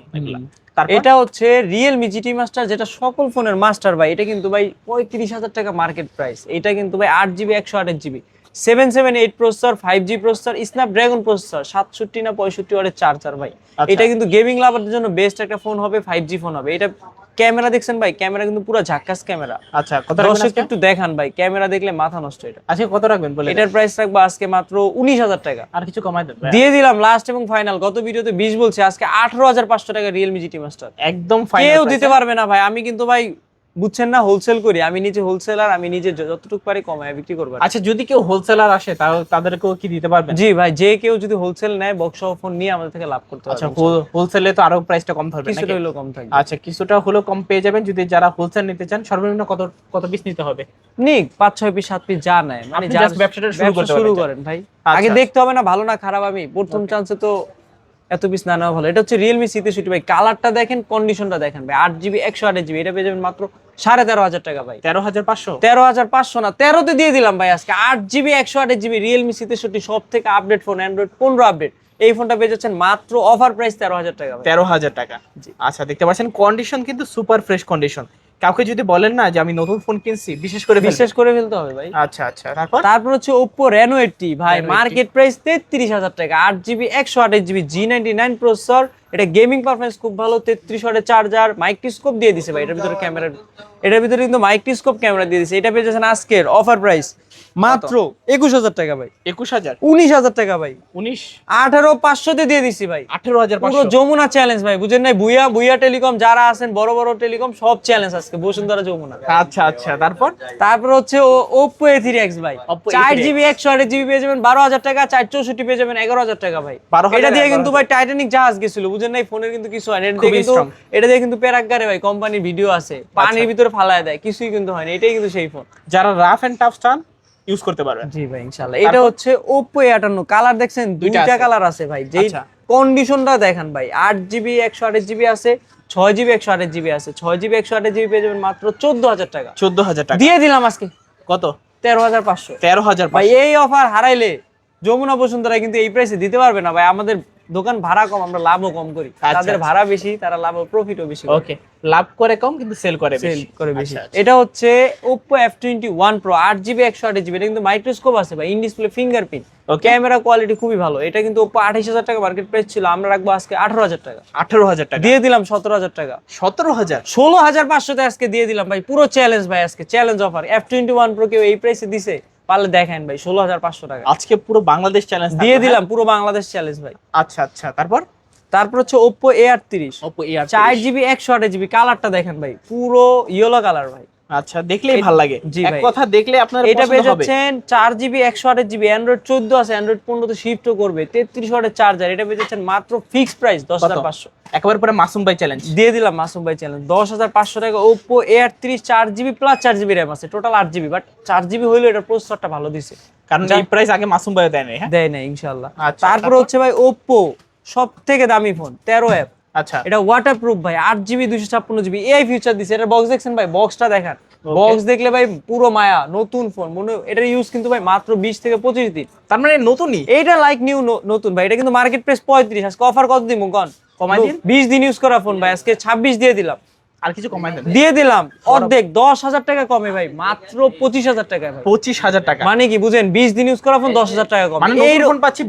এটা হচ্ছে রিয়েলমি জিটি মাস্টার যেটা সকল ফোনের মাস্টার ভাই এটা কিন্তু ভাই পঁয়ত্রিশ হাজার টাকা মার্কেট প্রাইস এটা কিন্তু ভাই আট জিবি একশো আঠাশ GB seven seven eight processor five G processor Snapdragon processor সাতষট্টি না পঁয়ষট্টি ওয়াটের চার্জার ভাই। আচ্ছা। এটা কিন্তু গেমিং লাভারদের জন্য বেস্ট একটা ফোন হবে ফাইভ জি ফোন হবে। এটা ক্যামেরা দেখছেন ভাই? ক্যামেরা কিন্তু পুরো ঝাক্কাস ক্যামেরা আচ্ছা কত দর্শক একটু দেখান ভাই ক্যামেরা দেখলে মাথা নষ্ট এটা। আজকে কত রাখবেন বলে? এটার প্রাইস রাখব আজকে মাত্র উনিশ হাজার টাকা। আর কিছু কমাই দেন দিয়ে দিলাম লাস্ট এবং ফাইনাল গত ভিডিওতে বিশ বলছে আজকে আঠারো হাজার পাঁচশো টাকা রিয়েলমি জিটি মাস্টার একদম কেউ দিতে পারবে না ভাই। আমি কিন্তু ভাই বুঝছেন না হোলসেল করি আমি নিজে হোলসেলার আমি নিজে যতটুকু পারি কমায় বিক্রি করব আচ্ছা যদি কেউ হোলসেলার আসে তাহলে তাদেরকেও কি দিতে পারবেন? জি ভাই যে কেউ যদি হোলসেল নেয় বক্স ফোন নিয়ে আমাদের থেকে লাভ করতে আচ্ছা হোলসেলে তো আরও প্রাইসটা কম থাকবে কিছুটা হলেও কম থাকবে। আচ্ছা কিছুটা হলেও কম পেয়ে যাবেন যদি যারা হোলসেল নিতে চান সর্বনিম্ন কত কত পিস নিতে হবে? নিক পাঁচ ছয় পিস সাত পিস যা নেয়। মানে যা ব্যবসাটা শুরু করতে শুরু। করেন ভাই। আচ্ছা। আগে দেখতে হবে না ভালো না খারাপ আমি প্রথম চান্সে তো এত পিস না নেওয়া ভালো। এটা হচ্ছে রিয়েলমি সি তেষট্টি। ভাই কালারটা দেখেন কন্ডিশনটা দেখেন ভাই। আট জিবি একশো আঠাশ জিবি এটা পেয়ে যাবেন মাত্র সাড়ে তেরো হাজার টাকা ভাই। তেরো হাজার পাঁচশো? তেরো হাজার পাঁচশো না তেরোতে দিয়ে দিলাম ভাই আজকে। আট জিবি একশো আঠাশ জিবি রিয়েলমি সি তেষট্টি সব থেকে আপডেট ফোন অ্যান্ড্রয়েড পনেরো আপডেট এই ফোনটা পেয়ে যাচ্ছেন মাত্র অফার প্রাইস তেরো হাজার টাকা তেরো হাজার টাকা। আচ্ছা দেখতে পাচ্ছেন কন্ডিশন কিন্তু সুপার ফ্রেশ কন্ডিশন কাউকে যদি বলেন না যে আমি নতুন ফোন কিনছি বিশেষ করে বিশেষ করে ফেলতে হবে ভাই। আচ্ছা আচ্ছা। তারপর? তারপর হচ্ছে ওপো রেনো এইটটি ভাই মার্কেট প্রাইস তেত্রিশ হাজার টাকা। আট জিবি একশো আঠাশ GB G ninety nine processor এটা গেমিং পারফরমেন্স খুব ভালো তেত্রিশ ওয়াটের চার্জার মাইক্রোস্কোপ দিয়ে দিছে ভাই এটার ভিতরে ক্যামেরা এটার ভিতরে কিন্তু মাইক্রোস্কোপ ক্যামেরা দিয়ে দিছে। এটা পেয়ে যাচ্ছেন আজকের অফার প্রাইস মাত্র একুশ হাজার টাকা ভাই। একুশ হাজার? উনিশ হাজার টাকা ভাই। উনিশ? আঠারো পাঁচশোতে দিয়ে দিছি ভাই। আঠেরো হাজার পুরো যমুনা চ্যালেঞ্জ ভাই। বুঝেন নাই? বুইয়া বুইয়া টেলিকম যারা আছেন বড় বড় টেলিকম সব চ্যালেঞ্জ আজকে বসুন্ধরা যমুনা। আচ্ছা আচ্ছা তারপর? তারপর হচ্ছে ওপো এ থ্রি এক্স ভাই। চার জিবি একশো আট জিবি পেয়ে যাবেন বারো হাজার টাকা চার চৌষট্টি পেয়ে যাবেন এগারো হাজার টাকা ভাই। এটা দিয়ে কিন্তু ভাই টাইটানিক জাহাজ গেছিল বুঝেন নাই? ফোনের কিন্তু কিছু হয় এটা কিন্তু এটা দিয়ে কিন্তু পেরাকগারে ভাই কোম্পানির ভিডিও আছে। পানির ভিতরে ফালায় দেয় কিছুই কিন্তু হয় না। এটাই কিন্তু সেই ফোন যারা রাফ এন্ড টাফ চান ইউজ করতে পারবেন। জি ভাই ইনশাআল্লাহ। এটা হচ্ছে ওপো এ আটান্ন। কালার দেখছেন দুইটা দুইটা কালার আছে ভাই। যেই আচ্ছা। কন্ডিশনটা দেখেন ভাই। আট জিবি একশো আঠাশ জিবি আছে ছয় জিবি একশো আঠাশ জিবি আছে। ছয় জিবি একশো আঠাশ জিবি পেয়ে যাবেন মাত্র চোদ্দ হাজার টাকা। চোদ্দ হাজার টাকা। দিয়ে দিলাম আজকে। কত? তেরো হাজার পাঁচশো। তেরো হাজার ভাই এই অফার হারাইলে যমুনা বসুন্ধরা কিন্তু এই প্রাইসে দিতে পারবে না ভাই। আমাদের দোকান ভাড়া কম আমরা লাভও কম করি। আচ্ছা, তাদের আচ্ছা। ভাড়া বেশি তারা লাভ প্রফিটও বেশি ওকে লাভ করে কম কিন্তু সেল করে সেল করে বেশি। আচ্ছা। এটা হচ্ছে Oppo F21 Pro 8GB 128GB এটা কিন্তু মাইক্রোস্কোপ আছে ভাই in display fingerprint Okay. Camera quality খুবই ভালো। এটা কিন্তু Oppo 28000 টাকা মার্কেট প্রাইস ছিল আমরা রাখব আজকে 18000 টাকা। আঠেরো হাজার টাকা। দিয়ে দিলাম 17000 টাকা। সতেরো হাজার? 16500 তে আজকে দিয়ে দিলাম ভাই পুরো চ্যালেঞ্জ ভাই আজকে। চ্যালেঞ্জ অফার F21 Pro কেউ এই প্রাইসে দিছে? পারলে দেখেন ভাই 16500 টাকা। আজকে পুরো বাংলাদেশ চ্যালেঞ্জ দিয়ে দিলাম পুরো বাংলাদেশ চ্যালেঞ্জ ভাই। আচ্ছা আচ্ছা তারপর? তারপর হচ্ছে ওপো এ আটত্রিশ ওপো এ চার জিবি একশো আট জিবি কালারটা দেখেন ভাই পুরো ইয়েলো কালার ভাই। আচ্ছা দেখলেই ভালো লাগে। জি এক কথা দেখলে আপনার এটা পেয়ে যাচ্ছেন চার জিবি একশো আঠাশ জিবি অ্যান্ড্রয়েড চোদ্দ আছে অ্যান্ড্রয়েড পনেরোতে শিফটও করবে তেত্রিশ ওয়াটের চার্জার এটা পেয়ে যাচ্ছেন মাত্র ফিক্স প্রাইস দশ হাজার কত? পাঁচশো। একবার পরে মাসুম ভাই চ্যালেঞ্জ দিয়ে দিলাম মাসুম ভাই হাজার পাঁচশো টাকা ওপো এ আটত্রিশ চার জিবি প্লাস চার জিবি র্যাম আছে টোটাল আট জিবি বাট চার জিবি হইলেও এটা প্রসেসরটা ভালো দিছে। কারণ এই প্রাইস আগে মাসুম ভাই দেয় নাই হ্যাঁ? দেয় না ইনশাল্লাহ আচ্ছা, তারপরে তারপর? হচ্ছে ভাই ওপো সব থেকে দামি ফোন তেরো অ্যাপ আচ্ছা। এটা ওয়াটারপ্রুফ ভাই আট জিবি দুশো ছাপ্পান্ন জিবি এআই ফিউচার দিছে। এটা বক্স দেখছেন ভাই? বক্সটা দেখান। বক্স দেখলে ভাই পুরো মায়া নতুন ফোন মনে এটার ইউজ কিন্তু ভাই মাত্র বিশ থেকে পঁচিশ দিন। তার মানে নতুনই? এইটা লাইক নিউ নতুন ভাই। এটা কিন্তু মার্কেট প্রেস পঁয়ত্রিশ। আজকে অফার কত দিব কন? কমাই দিন। বিশ দিন ইউজ করা ফোন ভাই। আজকে ছাব্বিশ দিয়ে দিলাম। আর কিছু কমাই দিয়ে দিলাম অর্ধেক দশ হাজার টাকা কমে ভাই মাত্র পঁচিশ হাজার টাকা পঁচিশ হাজার টাকা। মানে কি বুঝেন বিশ দিন ইউজ করা ফোন দশ হাজার টাকা কম। মানে এই ফোন পাচ্ছি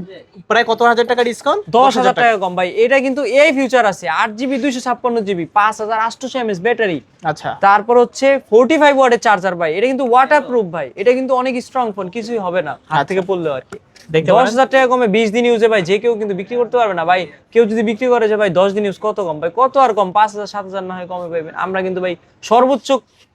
প্রায় কত হাজার টাকা ডিসকাউন্ট দশ হাজার টাকা। কম ভাই। এটা কিন্তু এই ফিউচার আছে। আট জিবি দুইশো ছাপ্পান্ন জিবি পাঁচ হাজার আটশো এমএস ব্যাটারি আচ্ছা। তারপর হচ্ছে ফোর্টি ফাইভ ওয়াটের চার্জার ভাই। এটা কিন্তু ওয়াটার প্রুফ ভাই। এটা কিন্তু অনেক স্ট্রং ফোন কিছুই হবে না। হাত থেকে পড়লেও আর কি। দশ হাজার টাকা কমে বিশ দিন ইউজে ভাই যে কেউ কিন্তু বিক্রি করতে পারবে না। ভাই কেউ যদি বিক্রি করে যে ভাই দশ দিন ইউজ কত কম? ভাই কত আর কম? পাঁচ হাজার সাত হাজার না হয় কমে পাইবেন। আমরা কিন্তু ভাই সর্বোচ্চ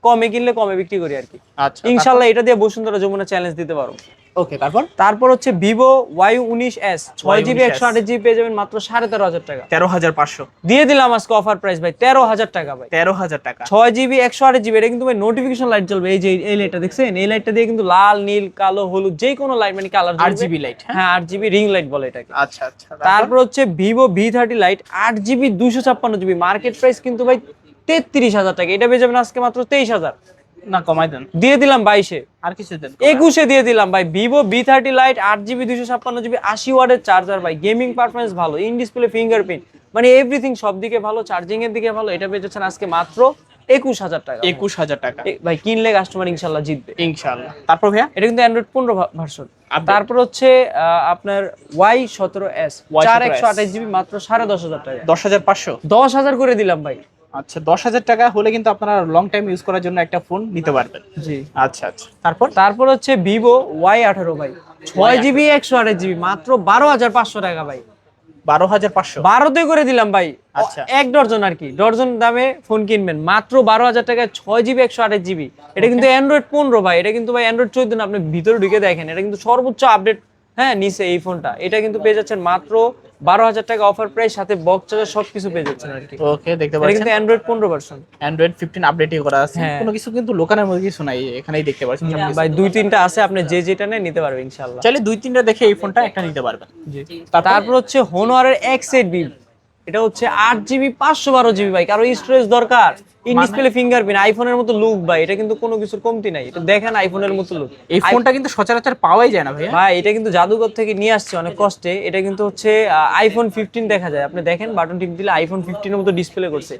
কমে কিনলে কমে বিক্রি করি আর কি। আচ্ছা ইনশাল্লাহ এটা দিয়ে বসুন্ধরা যমুনা চ্যালেঞ্জ দিতে পারব। ওকে তারপর? তারপর হচ্ছে ভিভো ওয়াই উনিশ এস ছয় জিবি একশো আঠাশ জিবি পেয়ে যাবেন মাত্র সাড়ে তেরো হাজার টাকা। তেরো হাজার পাঁচশো। দিয়ে দিলাম আজকে অফার প্রাইস ভাই তেরো হাজার টাকা ভাই। তেরো হাজার টাকা। ছয় জিবি একশো আট জিবি এটা কিন্তু ভাই নোটিফিকেশন লাইট জ্বলবে। এই যে এই লাইটটা দেখছেন? এই লাইটটা দিয়ে কিন্তু লাল নীল কালো হলুদ যে কোনো লাইট মানে কালার আট জিবি লাইট হ্যাঁ? আট জিবি রিং লাইট বলে এটাকে। আচ্ছা আচ্ছা তারপর? হচ্ছে ভিভো ভি থার্টি লাইট আট জিবি দুইশো ছাপ্পান্ন জিবি মার্কেট প্রাইস কিন্তু ভাই তেত্রিশ হাজার টাকা। এটা পেয়ে যাবেন আজকে মাত্র তেইশ হাজার। না কমাই দেন। দিয়ে দিলাম বাইশে। আর কিছু দেন একুশে দিয়ে দিলাম ভাই ভিভো বি থার্টি লাইট আট জিবি দুইশো ছাপ্পান্ন জিবি আশি ওয়ার্ডের চার্জার ভাই। গেমিং পারফরমেন্স ভালো ইন ডিসপ্লে ফিঙ্গারপ্রিন্ট মানে এভরিথিং সব দিকে ভালো চার্জিং এর দিকে ভালো। এটা পেয়ে যাচ্ছেন আজকে মাত্র একুশ হাজার টাকা একুশ হাজার টাকা। ভাই কিনলে কাস্টমার ইনশাল্লাহ জিতবে। ইনশাআল্লাহ তারপর ভাইয়া? এটা কিন্তু অ্যান্ড্রয়েড পনেরো ভার্সন। তারপর হচ্ছে আহ, আপনার ওয়াই সতেরো এস Y17s চার একশো আঠাশ জিবি মাত্র সাড়ে দশ হাজার টাকা। দশ হাজার পাঁচশো? দশ হাজার করে দিলাম ভাই। আচ্ছা দশ হাজার টাকা হলে কিন্তু আপনারা লং টাইম ইউজ করার জন্য একটা ফোন নিতে পারবেন। জি। আচ্ছা আচ্ছা। তারপর? তারপর হচ্ছে ভিভো ওয়াই আঠারো ভাই। ছয় জিবি একশো আঠাশ জিবি মাত্র বারো হাজার পাঁচশো টাকা ভাই। বারো হাজার পাঁচশো? বারোতে করে দিলাম ভাই। আচ্ছা। এক ডর্জন আর কি। ডর্জন দামে ফোন কিনবেন। মাত্র বারো হাজার টাকায় ছয় জিবি একশো আঠাশ জিবি এটা কিন্তু অ্যান্ড্রয়েড পনেরো ভাই। এটা কিন্তু ভাই অ্যান্ড্রয়েড চোদ্দ না আপনি ভিতরে ঢুকে দেখেন। এটা কিন্তু সর্বোচ্চ আপডেট হ্যাঁ নিচে এই ফোনটা। এটা কিন্তু পেয়ে যাচ্ছেন মাত্র বারো হাজার টাকা অফার প্রাইস সাথে বক্স চার্জার সবকিছু পেয়ে যাচ্ছেন আর কি। ওকে দেখতে এটা পাচ্ছেন। কিন্তু অ্যান্ড্রয়েড পনেরো ভার্সন অ্যান্ড্রয়েড ফিফটিন আপডেটই করা আছে। হ্যাঁ। কোনো কিছু কিন্তু লোকানের মধ্যে কিছু নাই এখানেই দেখতে পাচ্ছেন ভাই দুই তিনটা আছে আপনি যে যেটা নেন নিতে পারবেন ইনশাল্লাহ চাইলে দুই তিনটা দেখে এই ফোনটা একটা নিতে পারবেন। তারপর হচ্ছে হোনোয়ারের এক্স এইট বি এটা হচ্ছে আট জিবি পাঁচশো বারো জিবি ভাই কারও স্টোরেজ দরকার। ইন মানে- ডিসপ্লে ফিঙ্গারপ্রিন্ট আইফোনের মতো লুক ভাই। এটা কিন্তু কোনো কিছুর কমতি নাই। এটা দেখেন আইফোনের মতো লুক এই ফোনটা কিন্তু সচরাচর পাওয়াই যায় না ভাইয়া। ভাই এটা কিন্তু জাদুঘর থেকে নিয়ে আসছে অনেক কষ্টে। এটা কিন্তু হচ্ছে আইফোন ফিফটিন দেখা যায়। আপনি দেখেন বাটন টিপ দিলে আইফোন ফিফটিনের মতো ডিসপ্লে করছে।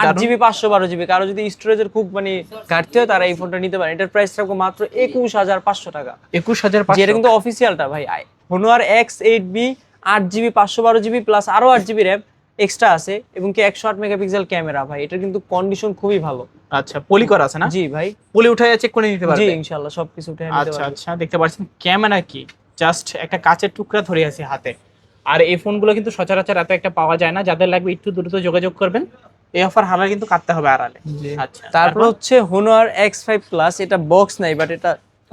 আট জিবি পাঁচশো বারো জিবি কারও যদি স্টোরেজের খুব মানে ঘাটতি হয় তারা এই ফোনটা নিতে পারে এটার প্রাইস থাকবে মাত্র একুশ হাজার পাঁচশো টাকা। একুশ হাজার এটা কিন্তু অফিসিয়ালটা ভাই। হোনোয়ার এক্স এইট বি আট জিবি পাঁচশো বারো জিবি প্লাস আরও আট জিবি র্যাম এক্সট্রা আছে এবং কি একশো আট মেগাপিক্সেল ক্যামেরা ভাই। এটা কিন্তু কন্ডিশন খুবই ভালো। আচ্ছা পলি করা আছে না? জি ভাই। পলি উঠে চেক করে নিতে জি পারবে ইনশাল্লাহ সবকিছু উঠে নিতে আচ্ছা। আচ্ছা দেখতে পাচ্ছেন ক্যামেরা কি? জাস্ট একটা কাচের টুকরা ধরে আছে হাতে। আর এই ফোনগুলো কিন্তু সচরাচর এত একটা পাওয়া যায় না যাদের লাগবে একটু দ্রুত যোগাযোগ করবেন। এই অফার হারা কিন্তু কাটতে হবে আড়ালে। জি। আচ্ছা তারপর হচ্ছে হোনোয়ার এক্স ফাইভ প্লাস এটা বক্স নাই বাট এটা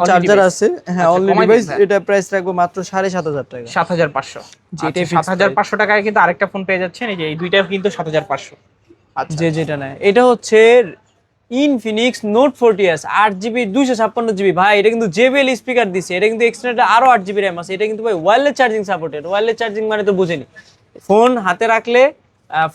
চার্জার আছে। হ্যাঁ আচ্ছা, অনলি ডিভাইস এটা প্রাইস রাখব মাত্র সাড়ে সাত হাজার টাকা। সাত হাজার পাঁচশো। জি, এটাই সাত fixed হাজার price। পাঁচশো টাকায় কিন্তু আরেকটা ফোন পেয়ে যাচ্ছেন। এই যে এই দুইটাও কিন্তু সাত হাজার পাঁচশো। আচ্ছা। যে যেটা নেয়। এটা হচ্ছে ইনফিনিক্স নোট ফোরটি এস আট জিবি দুইশো ছাপ্পান্ন জিবি। ভাই এটা কিন্তু জেবিএল স্পিকার দিছে। এটা কিন্তু এক্সট্রা আরও আট জিবি র্যাম আছে। এটা কিন্তু ভাই wireless charging supported wireless charging মানে তো বুঝেনি। ফোন হাতে রাখলে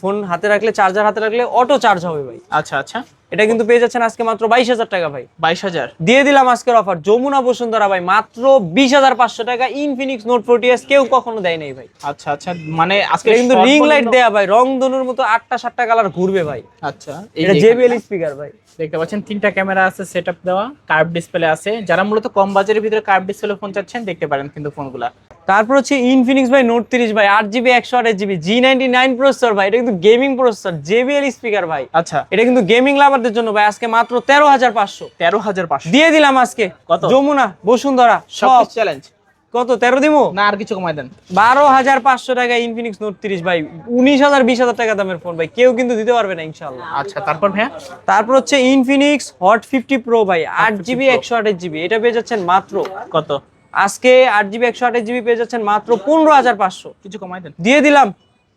ফোন হাতে রাখলে চার্জার হাতে রাখলে অটো চার্জ হবে ভাই। আচ্ছা আচ্ছা। এটা কিন্তু পেয়ে যাচ্ছেন আজকে মাত্র বাইশ হাজার টাকা ভাই। বাইশ হাজার। দিয়ে দিলাম আজকের অফার যমুনা বসুন্ধরা ভাই মাত্র বিশ হাজার পাঁচশো টাকা ইনফিনিক্স নোট ফোরটি এস কেউ কখনো দেয় নাই ভাই। আচ্ছা আচ্ছা মানে আজকে কিন্তু রিং লাইট দেয়া ভাই রং ধনুর মতো আটটা সাতটা কালার ঘুরবে ভাই। আচ্ছা এটা জেবিএল স্পিকার ভাই। দেখতে পাচ্ছেন তিনটা ক্যামেরা আছে সেটআপ দেওয়া কার্ভ ডিসপ্লে আছে। যারা মূলত কম বাজারের ভিতরে কার্ভ ডিসপ্লে ফোন চাচ্ছেন দেখতে পারেন কিন্তু ফোনগুলা তারপর হচ্ছে ইনফিনিক্স ভাই নোট তিরিশ ভাই আট জিবি একশো আঠাশ GB G ninety nine processor ভাই এটা কিন্তু গেমিং প্রসেসর জেবিএল স্পিকার ভাই। আচ্ছা। এটা কিন্তু গেমিং লাভারদের জন্য ভাই আজকে মাত্র তেরো হাজার পাঁচশো। তেরো হাজার পাঁচশো। দিয়ে দিলাম আজকে। কত? যমুনা বসুন্ধরা সব চ্যালেঞ্জ কত? তেরো দিমু? না আর কিছু কমাই দেন। বারো হাজার পাঁচশো টাকা ইনফিনিক্স নোট তিরিশ ভাই উনিশ হাজার বিশ হাজার টাকা দামের ফোন ভাই কেউ কিন্তু দিতে পারবে না ইনশাল্লাহ আচ্ছা তারপর ভাইয়া? তারপর হচ্ছে ইনফিনিক্স হট ফিফটি প্রো ভাই আট জিবি একশো আঠাশ জিবি এটা পেয়ে যাচ্ছেন মাত্র কত? আজকে আট জিবি একশো আঠাশ জিবি পেয়ে যাচ্ছেন মাত্র পনেরো হাজার পাঁচশো। কিছু কমাই দেন। দিয়ে দিলাম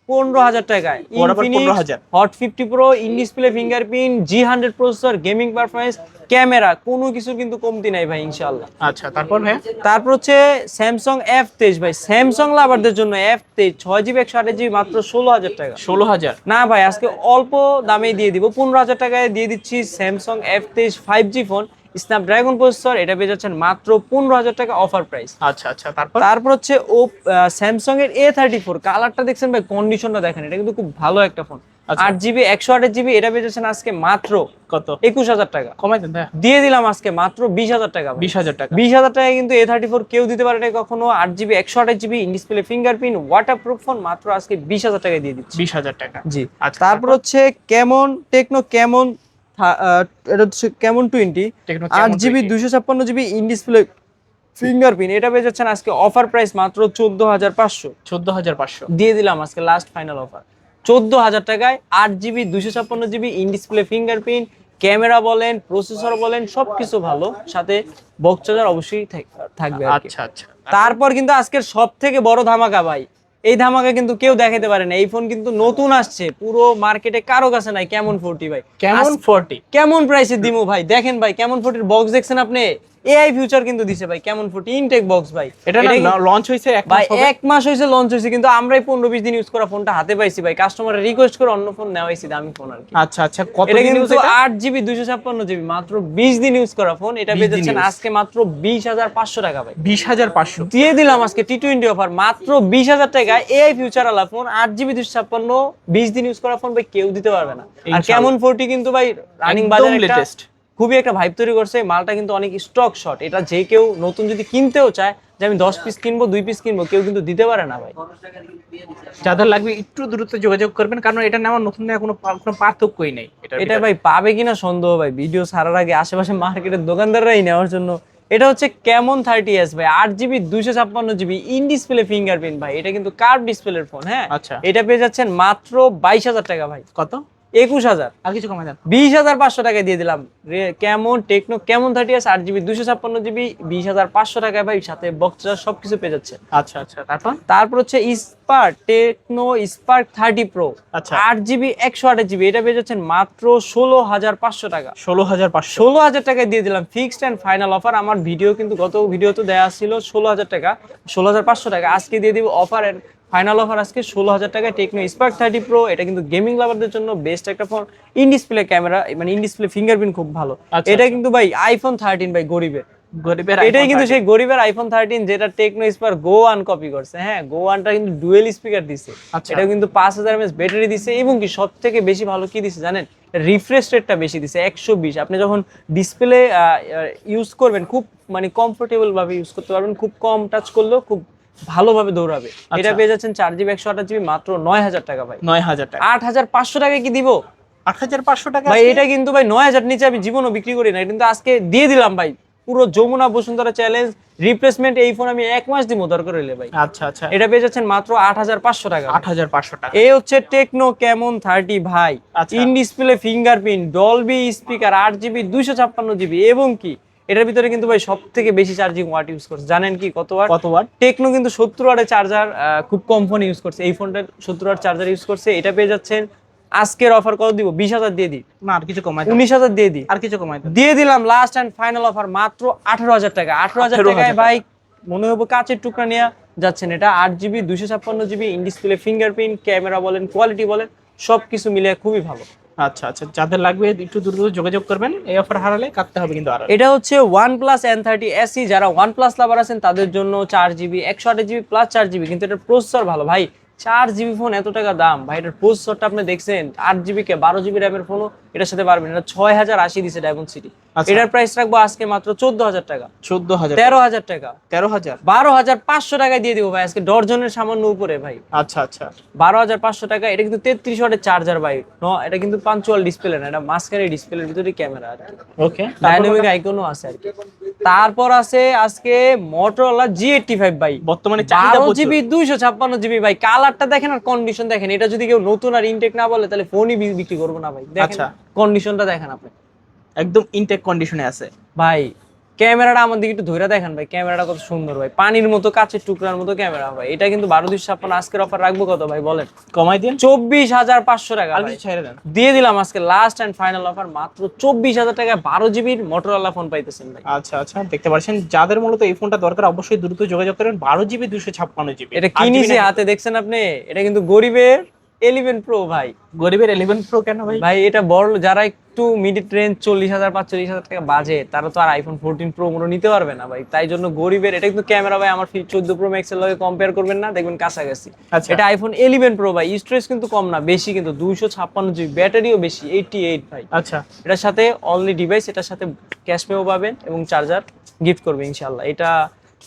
পনেরো হাজার টাকায়। ওর আবার 15,000 Hot fifty pro in display fingerprint G hundred processor gaming performance camera কোনো কিছুর কিন্তু কমতি নাই ভাই ইনশাল্লাহ আচ্ছা তারপর ভাইয়া তারপর হচ্ছে স্যামসাং এফ তেইশ ভাই। স্যামসাং লাভারদের জন্য এফ তেইশ ছয় জিবি একশো আঠাশ জিবি মাত্র ষোলো হাজার টাকা। ষোলো হাজার। না ভাই আজকে অল্প দামে দিয়ে দিব। পনেরো হাজার টাকায় দিয়ে দিচ্ছি স্যামসাং এফ তেইশ five G phone Snapdragon processor এটা পেয়ে যাচ্ছেন মাত্র পনেরো হাজার টাকা অফার প্রাইস আচ্ছা আচ্ছা তারপর? তারপর হচ্ছে ও স্যামসাং এর এ থার্টি ফোর কালারটা দেখছেন ভাই কন্ডিশনটা দেখেন এটা কিন্তু খুব ভালো একটা ফোন আচ্ছা। আট জিবি একশো আঠাশ জিবি এটা পেয়ে যাচ্ছেন আজকে মাত্র কত? একুশ হাজার টাকা। কমাই দেন দিয়ে দিলাম আজকে মাত্র বিশ হাজার টাকা বিশ হাজার টাকা। বিশ হাজার টাকায় কিন্তু এ থার্টি ফোর কেউ দিতে পারে না কখনো। আট জিবি একশো আঠাশ GB display fingerprint waterproof phone মাত্র আজকে বিশ হাজার টাকায় দিয়ে দিচ্ছি। বিশ হাজার টাকা। জি। আচ্ছা তারপর হচ্ছে কেমন টেকনো কেমন এটা হচ্ছে কেমন টোয়েন্টি আট জিবি দুশো ছাপ্পান্ন জিবি ইন ডিসপ্লে ফিঙ্গারপ্রিন্ট এটা পেয়ে যাচ্ছেন আজকে অফার প্রাইস মাত্র চোদ্দ হাজার পাঁচশো। চোদ্দ হাজার পাঁচশো। দিয়ে দিলাম আজকে লাস্ট ফাইনাল অফার চোদ্দ হাজার টাকায় আট জিবি দুশো ছাপ্পান্ন GB in display fingerprint camera বলেন প্রসেসর বলেন সবকিছু ভালো। সাথে বক্স চার্জার অবশ্যই থাকবে আচ্ছা আচ্ছা। তারপর কিন্তু আজকের সব থেকে বড় ধামাকা ভাই এই ধামাকা কিন্তু কেউ দেখাতে পারে না। এই ফোন কিন্তু নতুন আসছে। পুরো মার্কেটে কারও কাছে নাই। কেমন ফোরটি ভাই? কেমন ফোরটি কেমন প্রাইসে দিমু ভাই? দেখেন ভাই কেমন ফোরটির বক্স দেখছেন আপনি? এআই ফিউচার কিন্তু দিছে ভাই কেমন ফোরটি ইনটেক বক্স ভাই। এটা না লঞ্চ হয়েছে এক মাস। এক মাস হয়েছে লঞ্চ হয়েছে কিন্তু আমরাই পনেরো বিশ দিন ইউজ করা ফোনটা হাতে পাইছি ভাই। কাস্টমার রিকোয়েস্ট করে অন্য ফোন নেওয়া হয়েছে দামি ফোন আর কি। আচ্ছা আচ্ছা কত এটা দিন কিন্তু এটা? আট জিবি দুইশো ছাপ্পান্ন জিবি মাত্র বিশ দিন ইউজ করা ফোন এটা 20 পেয়ে যাচ্ছেন আজকে মাত্র বিশ হাজার পাঁচশো টাকা ভাই। বিশ হাজার পাঁচশো। দিয়ে দিলাম আজকে টি টোয়েন্টি অফার মাত্র বিশ হাজার টাকায় এআই ফিউচার আলা ফোন আট জিবি দুশো ছাপ্পান্ন বিশ দিন ইউজ করা ফোন ভাই কেউ দিতে পারবে না। আর কেমন ফোরটি কিন্তু ভাই রানিং বাজার একটা। খুবই একটা ভাইব তৈরি করছে। মালটা কিন্তু অনেক স্টক শট এটা যে কেউ নতুন যদি কিনতেও চায় যে আমি দশ পিস কিনবো দুই পিস কিনবো কেউ কিন্তু দিতে পারে না ভাই। যাদের লাগবে একটু দ্রুত যোগাযোগ করবেন কারণ এটা নেওয়ার নতুন নেওয়ার কোনো কোনো পার্থক্যই নেই। এটা ভাই পাবে কিনা সন্দেহ ভাই। ভিডিও সারার আগে আশেপাশে মার্কেটের দোকানদাররাই নেওয়ার জন্য। এটা হচ্ছে কেমন থার্টি এস ভাই। আট জিবি দুইশো ছাপ্পান্ন জিবি ইন ডিসপ্লে ফিঙ্গারপ্রিন্ট ভাই। এটা কিন্তু কার্ভ ডিসপ্লের ফোন হ্যাঁ? আচ্ছা। এটা পেয়ে যাচ্ছেন মাত্র বাইশ হাজার টাকা ভাই। কত? একুশ হাজার। আর কিছু কমাই দেন বিশ হাজার পাঁচশো টাকায় দিয়ে দিলাম। কেমন? টেকনো কেমন থার্টি এস আট জিবি দুশো ছাপ্পান্ন জিবি বিশ হাজার পাঁচশো টাকায় ভাই সাথে বক্সা সবকিছু পেয়ে যাচ্ছে। আচ্ছা আচ্ছা তারপর? তারপর হচ্ছে Spark Tecno Spark thirty pro আচ্ছা। আট জিবি একশো আঠাশ জিবি এটা পেয়ে যাচ্ছেন মাত্র ষোলো হাজার পাঁচশো টাকা। ষোলো হাজার পাঁচশো। ষোলো হাজার টাকায় দিয়ে দিলাম ফিক্সড অ্যান্ড ফাইনাল অফার আমার ভিডিও কিন্তু গত ভিডিও তো দেওয়া ছিল ষোলো হাজার টাকা। ষোলো হাজার পাঁচশো টাকা। আজকে দিয়ে দিব অফার ফাইনাল অফার আজকে ষোলো হাজার টাকায় টেকনো স্পার্ক থার্টি প্রো এটা কিন্তু গেমিং লাভারদের জন্য বেস্ট একটা ফোন ইন ডিসপ্লে ক্যামেরা মানে ইন ডিসপ্লে ফিঙ্গারপ্রিন্ট খুব ভালো। আচ্ছা, এটা কিন্তু ভাই আইফোন থার্টিন ভাই গরিবের। গরিবের এটাই কিন্তু 13 সেই গরিবের আইফোন থার্টিন যেটা Tecno Spark Go one copy করছে। হ্যাঁ গো ওয়ানটা কিন্তু ডুয়েল স্পিকার দিছে। আচ্ছা। এটা কিন্তু পাঁচ হাজার এমএস ব্যাটারি দিছে এবং কি সব থেকে বেশি ভালো কি দিছে জানেন? রিফ্রেশ রেটটা বেশি দিছে একশো বিশ। আপনি যখন ডিসপ্লে ইউজ করবেন খুব মানে কমফোর্টেবল ভাবে ইউজ করতে পারবেন খুব কম টাচ করলেও খুব ভালোভাবে দৌড়াবে। এটা আচ্ছা। পেয়ে যাচ্ছেন চার জিবি একশো আঠাশ জিবি মাত্র নয় হাজার টাকা ভাই। নয় হাজার টাকা। আট হাজার পাঁচশো টাকা কি দিব? আট হাজার পাঁচশো টাকা ভাই এটা কিন্তু ভাই নয় হাজার নিচে আমি জীবনও বিক্রি করি না কিন্তু আজকে দিয়ে দিলাম ভাই। পুরো যমুনা বসুন্ধরা চ্যালেঞ্জ রিপ্লেসমেন্ট এই ফোন আমি এক মাস দিব দরকার হইলে ভাই। আচ্ছা আচ্ছা। এটা পেয়ে যাচ্ছেন মাত্র আট হাজার পাঁচশো টাকা। আট হাজার পাঁচশো টাকা। এই হচ্ছে টেকনো কেমন থার্টি ভাই। In display fingerprint Dolby speaker আট জিবি দুইশো ছাপ্পান্ন জিবি এবং কি? এটার ভিতরে কিন্তু ভাই সব থেকে বেশি চার্জিং ওয়াট ইউজ করছে। জানেন কি কত ওয়াট কত ওয়াট টেকনো কিন্তু সত্তর ওয়াটের চার্জার খুব কম ফোন ইউজ করছে। এই ফোনটার সত্তর ওয়াট চার্জার ইউজ করছে। এটা পেয়ে যাচ্ছেন আজকের অফার কত দিব? বিশ হাজার দিয়ে দিই। না আর কিছু কমাই উনিশ হাজার দিয়ে দিই। আর কিছু কমাই দিয়ে দিলাম লাস্ট অ্যান্ড ফাইনাল অফার মাত্র আঠারো হাজার টাকা। আঠারো হাজার টাকায় ভাই মনে হব কাচের টুকরা নিয়ে যাচ্ছেন। এটা আট জিবি দুশো ছাপ্পান্ন GB in display fingerprint camera বলেন কোয়ালিটি বলেন সব কিছু মিলে খুবই ভালো। আচ্ছা আচ্ছা যাদের লাগবে একটু দ্রুত যোগাযোগ করবেন, এই অফার হারালে কাটতে হবে কিন্তু আর। এটা হচ্ছে OnePlus N thirty AC যারা ওয়ান প্লাস লাভার আছেন, তাদের জন্য চার জিবি একশো আট জিবি প্লাস চার জিবি কিন্তু এটার প্রসেসর ভালো। ভাই, চার জিবি ফোন এত টাকা দাম। ভাই, এটার প্রসেসরটা আপনি দেখছেন, আট জিবি কে বারো জিবি র্যামের ফোনও এটার সাথে পারবেন। এটা ছয় হাজার আশি দিছে ডায়মন্ড সিটি। এটার প্রাইস রাখব আজকে মাত্র চোদ্দ হাজার টাকা। চোদ্দ হাজার তেরো হাজার টাকা। তেরো হাজার বারো হাজার পাঁচশো টাকায় দিয়ে দিব ভাই আজকে ডর্জনের সামান্য উপরে ভাই। আচ্ছা আচ্ছা। বারো হাজার পাঁচশো টাকা এটা কিন্তু তেত্রিশ ওয়াটের চার্জার ভাই। ন এটা কিন্তু পাঞ্চুয়াল ডিসপ্লে না এটা মাঝখানে ডিসপ্লের ভিতরে ক্যামেরা আর কি। ওকে ডাইনামিক আইকনও আছে আর কি। তারপর আছে আজকে মোটরোলা জি এইটটি ফাইভ ভাই। বর্তমানে বারো জিবি দুইশো ছাপ্পান্ন জিবি ভাই। কালারটা দেখেন আর কন্ডিশন দেখেন। এটা যদি কেউ নতুন আর ইনটেক না বলে তাহলে ফোনই বিক্রি করব না ভাই। দেখেন আচ্ছা। কন্ডিশনটা দেখেন আপনি। একদম ইনটেক কন্ডিশনে আছে। ভাই ক্যামেরাটা আমার দিকে একটু ধরে দেখেন ভাই ক্যামেরাটা কত সুন্দর ভাই। পানির মতো কাছের টুকরার মতো ক্যামেরা ভাই। এটা কিন্তু বারো দুইশো ছাপ্পান্ন আজকের অফার রাখব কত ভাই বলেন? কমাই দিন। চব্বিশ হাজার পাঁচশো টাকা ছেড়ে দেন। দিয়ে দিলাম আজকে লাস্ট এন্ড ফাইনাল অফার মাত্র চব্বিশ হাজার টাকায় বারো জিবির মোটরওয়ালা ফোন পাইতেছেন ভাই। আচ্ছা আচ্ছা দেখতে পাচ্ছেন। যাদের মূলত এই ফোনটা দরকার অবশ্যই দ্রুত যোগাযোগ করেন। বারো জিবি দুশো ছাপ্পান্ন জিবি এটা কি নিছে হাতে দেখছেন আপনি? এটা কিন্তু গরিবের এলিভেন প্রো ভাই। গরিবের ইলেভেন প্রো কেন ভাই? ভাই এটা বড় যারা একটু মিডিল রেঞ্জ চল্লিশ হাজার পাঁচচল্লিশ হাজার টাকা বাজে তারা তো আর আইফোন ফোরটিন প্রো মোটো নিতে পারবে না ভাই। তাই জন্য গরিবের এটা কিন্তু ক্যামেরা ভাই আমার চোদ্দ প্রো ম্যাক্সের লগে কম্পেয়ার করবেন না দেখবেন কাছাকাছি। আচ্ছা। এটা আইফোন ইলেভেন প্রো ভাই স্টোরেজ কিন্তু কম না বেশি কিন্তু দুইশো ছাপ্পান্ন জিবি ব্যাটারিও বেশি এইটটি এইট ভাই। আচ্ছা। এটার সাথে অনলি ডিভাইস এটার সাথে ক্যাশ পেও পাবেন এবং চার্জার গিফট করবে ইনশাল্লাহ এটা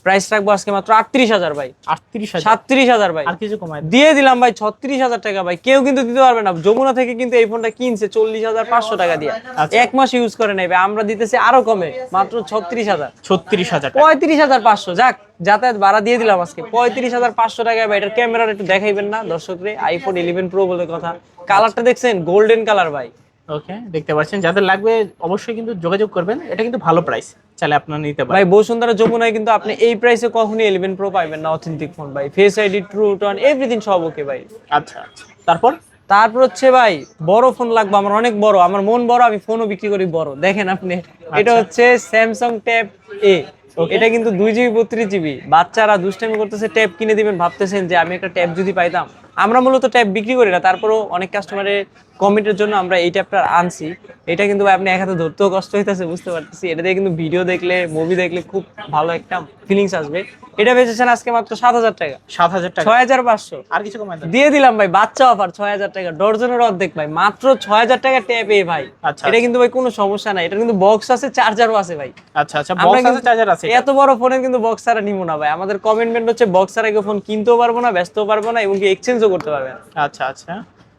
প্রাইস রাখব আজকে মাত্র আটত্রিশ হাজার ভাই। আটত্রিশ সাতত্রিশ হাজার ভাই। আর কিছু দেন দিয়ে দিলাম ভাই ছত্রিশ হাজার টাকা ভাই। কেউ কিন্তু দিতে পারবে না। যমুনা থেকে কিন্তু এই ফোনটা কিনছে চল্লিশ হাজার পাঁচশো টাকা দিয়ে। আচ্ছা। এক মাস ইউজ করে নেবে আমরা দিতেছি আরও কমে মাত্র ছত্রিশ হাজার। ছত্রিশ হাজার টাকা। পঁয়ত্রিশ হাজার পাঁচশো। যাক যাতায়াত ভাড়া দিয়ে দিলাম আজকে। পঁয়ত্রিশ হাজার পাঁচশো টাকায় ভাই এটার ক্যামেরা একটু দেখাইবেন না? দর্শকরে আইফোন ইলেভেন প্রো বলে কথা। কালারটা দেখছেন? গোল্ডেন কালার ভাই। ওকে দেখতে পাচ্ছেন। যাদের লাগবে অবশ্যই কিন্তু যোগাযোগ করবেন। এটা কিন্তু ভালো প্রাইস চাইলে আপনারা নিতে পারেন। ভাই বসুন্ধরা যমুনায় কিন্তু আপনি এই প্রাইসে কখনই ইলেভেন প্রো পাইবেন না অথেন্টিক ফোন ভাই। Face ID true tone everything সব ওকে ভাই। আচ্ছা আচ্ছা। তারপর? তারপর হচ্ছে ভাই বড় ফোন লাগবে। আমার অনেক বড়। আমার মন বড় আমি ফোনও বিক্রি করি বড়। দেখেন আপনি এটা হচ্ছে স্যামসাং ট্যাব এ এটা কিন্তু দুই জিবি, বত্রিশ জিবি। বাচ্চারা দুষ্টামি করতেছে, ট্যাব কিনে দিবেন, ভাবতেছেন যে আমি একটা ট্যাব যদি পাইতাম। আমরা মূলত ট্যাব বিক্রি করি না, তারপরেও অনেক কাস্টমারের কমেন্টের জন্য আমরা এই ট্যাবটা আনছি। এটা কিন্তু আপনি এক হাতে ধরতেও কষ্ট হইতেছে, বুঝতে পারতেছি। এটা দিয়ে কিন্তু ভিডিও দেখলে মুভি দেখলে খুব ভালো একটা ফিলিংস আসবে। এটা বেচেছেন আজকে মাত্র সাত হাজার টাকা। সাত হাজার টাকা। ছয় হাজার পাঁচশো। আর কিছু কমাই দিয়ে দিলাম ভাই বাচ্চা অফার ছয় হাজার টাকা। ডর্জনের অর্ধেক ভাই মাত্র ছয় হাজার টাকা ট্যাপ এ ভাই। আচ্ছা, এটা কিন্তু ভাই কোনো সমস্যা নাই। এটা কিন্তু বক্স আছে চার্জারও আছে ভাই। আচ্ছা আচ্ছা বক্স আছে চার্জার আছে। এত বড় ফোনে কিন্তু বক্স ছাড়া নিবো না ভাই। আমাদের কমেন্টমেন্ট হচ্ছে বক্স ছাড়া ফোন কিনতেও পারব না ব্যস্তও পারব না এবং কি এক্সচেঞ্জও করতে পারবে না। আচ্ছা আচ্ছা।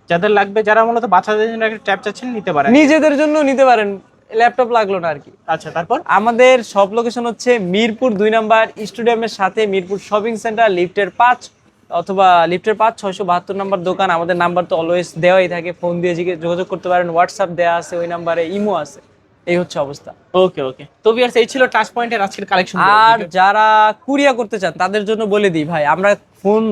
যাদের লাগবে যারা মূলত বাচ্চাদের জন্য একটা ট্যাব চাচ্ছেন নিতে পারেন। নিজেদের জন্য নিতে পারেন। ল্যাপটপ লাগল না আর কি। আচ্ছা তারপর? আমাদের সব লোকেশন হচ্ছে মিরপুর দুই নাম্বার স্টেডিয়ামের সাথে মিরপুর শপিং সেন্টার লিফটের পাঁচ অথবা লিফটের পাঁচ ছয়শো বাহাত্তর নাম্বার দোকান। আমাদের নাম্বার তো অলওয়েজ দেওয়াই থাকে। ফোন দিয়ে যোগাযোগ করতে পারেন হোয়াটসঅ্যাপ দেওয়া আছে ওই নাম্বারে ইমো আছে। এই হচ্ছে অবস্থা। ওকে ওকে তো ভিউয়ার্স এই ছিল টাচ পয়েন্টের আজকের কালেকশন আর যারা কুরিয়া করতে চান তাদের জন্য বলে দিই ভাই আমরা ফোন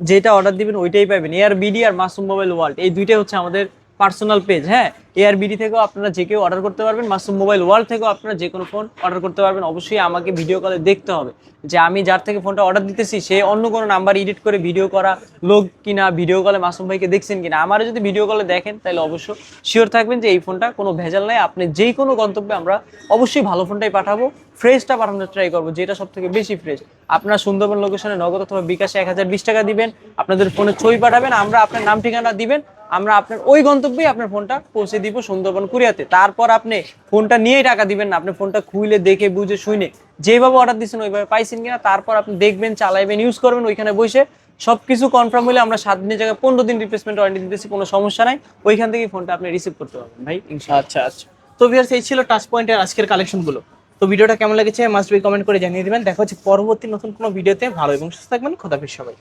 যেটা অর্ডার দিবেন ওইটাই পাবেন এয়ার বিডি আর মাসুম মোবাইল ওয়ার্ল্ড এই দুইটাই হচ্ছে আমাদের পার্সোনাল পেজ হ্যাঁ? এআরবিডি থেকেও আপনারা যে কেউ অর্ডার করতে পারবেন, মাসুম মোবাইল ওয়ার্ল্ড থেকেও আপনারা যে কোনো ফোন অর্ডার করতে পারবেন। অবশ্যই আমাকে ভিডিও কলে দেখতে হবে যে আমি যার থেকে ফোনটা অর্ডার দিতেছি, সে অন্য কোনো নাম্বার এডিট করে ভিডিও করা লোক কিনা ভিডিও কলে মাসুম ভাইকে দেখছেন কিনা। আমারও যদি ভিডিও কলে দেখেন, তাহলে অবশ্য শিওর থাকবেন যে এই ফোনটা কোনো ভেজাল নাই। আপনি যেই কোনো গন্তব্যে আমরা অবশ্যই ভালো ফোনটাই পাঠাবো ফ্রেশটা পাঠানোর ট্রাই করব, যেটা সব থেকে বেশি ফ্রেশ আপনার সুন্দরবন লোকেশনে নগদ অথবা বিকাশে এক হাজার বিশ টাকা দিবেন, আপনাদের ফোনে ছবি পাঠাবেন, আমরা আপনার নাম ঠিকানা দিবেন, আমরা আপনার ওই গন্তব্যেই আপনার ফোনটা পৌঁছে দিব সুন্দরবন কুরিয়াতে। তারপর আপনি ফোনটা নিয়েই টাকা দিবেন না। আপনি ফোনটা খুইলে দেখে বুঝে শুনে যেভাবে অর্ডার দিচ্ছেন ওইভাবে পাইছেন কিনা তারপর আপনি দেখবেন চালাইবেন ইউজ করবেন ওইখানে বসে। সবকিছু কনফার্ম হলে আমরা সাত দিনের জায়গায় পনেরো দিন রিপ্লেসমেন্ট ওয়ারেন্টি দিতেছি কোনো সমস্যা নাই। ওইখান থেকে ফোনটা আপনি রিসিভ করতে পারবেন ভাই আচ্ছা আচ্ছা। তো ভিউয়ার্স এই ছিল টাচ পয়েন্টের আজকের কালেকশনগুলো তো ভিডিওটা কেমন লেগেছে মাস্ট বি কমেন্ট করে জানিয়ে দিবেন। দেখা হচ্ছে পরবর্তী নতুন কোনো ভিডিওতে। ভালো এবং সুস্থ থাকবেন। খোদাফিজ সবাই